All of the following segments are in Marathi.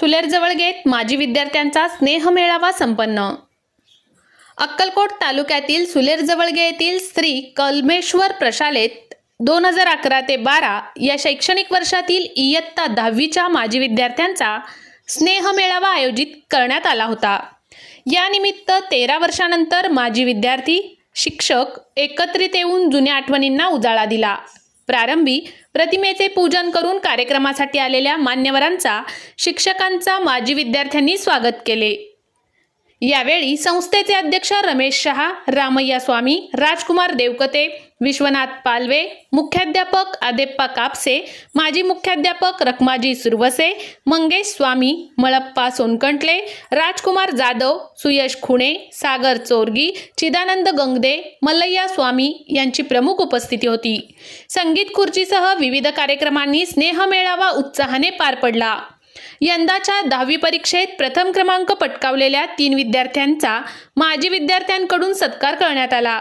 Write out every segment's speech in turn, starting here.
सुलेर घेत माजी विद्यार्थ्यांचा स्नेह मेळावा संपन्न. अक्कलकोट तालुक्यातील सुलेरजवळगे येथील श्री कलमेश्वर प्रशालेत दोन हजार अकरा ते बारा या शैक्षणिक वर्षातील इयत्ता दहावीच्या माजी विद्यार्थ्यांचा स्नेह मेळावा आयोजित करण्यात आला होता. यानिमित्त तेरा वर्षानंतर माजी विद्यार्थी शिक्षक एकत्रित येऊन जुन्या आठवणींना उजाळा दिला. प्रारंभी प्रतिमेचे पूजन करून कार्यक्रमासाठी आलेल्या मान्यवरांचा शिक्षकांचा माजी विद्यार्थ्यांनी स्वागत केले. यावेळी संस्थेचे अध्यक्ष रमेश शहा रामय्या स्वामी राजकुमार देवकते विश्वनाथ पालवे मुख्याध्यापक आदेप्पा कापसे माजी मुख्याध्यापक रखमाजी सुरवसे मंगेश स्वामी मळप्पा सोनकंटले राजकुमार जाधव सुयश खुणे सागर चोरगी चिदानंद गंगदे मल्लय्या स्वामी यांची प्रमुख उपस्थिती होती. संगीत खुर्चीसह विविध कार्यक्रमांनी स्नेह मेळावा उत्साहाने पार पडला. यंदाच्या दहावी परीक्षेत प्रथम क्रमांक पटकावलेल्या तीन विद्यार्थ्यांचा माजी विद्यार्थ्यांकडून सत्कार करण्यात आला.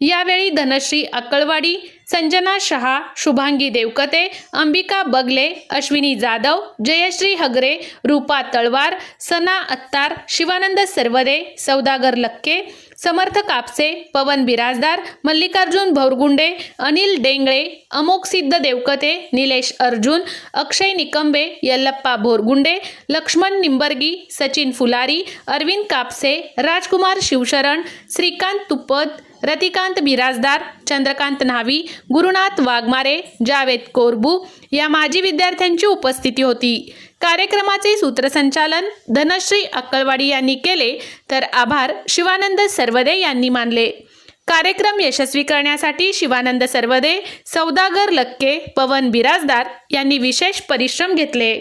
यावेळी धनश्री अक्कलवाडी संजना शहा शुभांगी देवकते अंबिका बगले अश्विनी जाधव जयश्री हगरे रूपा तळवार सना अत्तार शिवानंद सर्वदे सौदागर लक्के समर्थ कापसे पवन बिराजदार मल्लिकार्जुन भौरगुंडे अनिल डेंगळे अमोक सिद्ध देवकते निलेश अर्जुन अक्षय निकंबे यल्लप्पा भोरगुंडे लक्ष्मण निंबर्गी सचिन फुलारी अरविंद कापसे राजकुमार शिवशरण श्रीकांत तुपद रतिकांत बिराजदार चंद्रकांत न्हावी गुरुनाथ वाघमारे जावेद कोरबू या माजी विद्यार्थ्यांची उपस्थिती होती. कार्यक्रमाचे सूत्रसंचालन धनश्री अक्कलवाडी यांनी केले तर आभार शिवानंद सर्वदे यांनी मानले. कार्यक्रम यशस्वी करण्यासाठी शिवानंद सर्वदे सौदागर लक्के पवन बिराजदार यांनी विशेष परिश्रम घेतले.